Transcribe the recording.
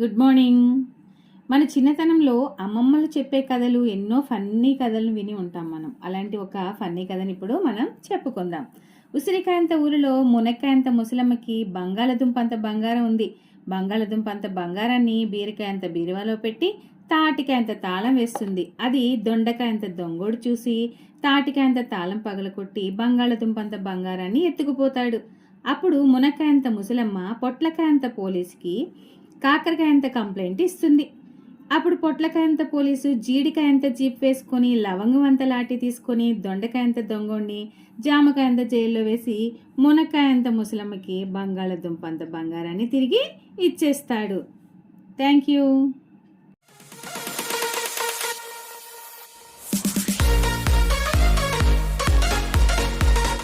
Good morning. మన చిన్నతనంలో అమ్మమ్మలు చెప్పే కథలు ఎన్నో ఫన్నీ కథలు విని ఉంటాం మనం. అలాంటి ఒక ఫన్నీ కథని ఇప్పుడు మనం చెప్పుకుందాం. ఉసిరికాయంత ఊరిలో మునక్కాయంత ముసలమ్మకి బంగాళదుంప అంత బంగారం ఉంది. బంగాళదుంప అంత బంగారాన్ని బీరకాయంత బీరువాలో పెట్టి తాటికాయంత తాళం వేస్తుంది. అది దొండకాయంత దొంగోడు చూసి తాటికాయంత తాళం పగలకొట్టి బంగాళదుంప అంత బంగారాన్ని ఎత్తుకుపోతాడు. అప్పుడు మునక్కాయంత ముసలమ్మ పొట్లకాయంత పోలీస్కి కాకరకాయంత కంప్లైంట్ ఇస్తుంది. అప్పుడు పొట్లకాయంత పోలీసు జీడికాయంత జీప్ వేసుకొని లవంగం అంత లాఠీ తీసుకొని దొండకాయంత జామకాయ జామకాయంత జైల్లో వేసి మునక్కాయంత ముసలమ్మకి బంగాళదుంప అంత బంగారాన్ని తిరిగి ఇచ్చేస్తాడు. Thank you.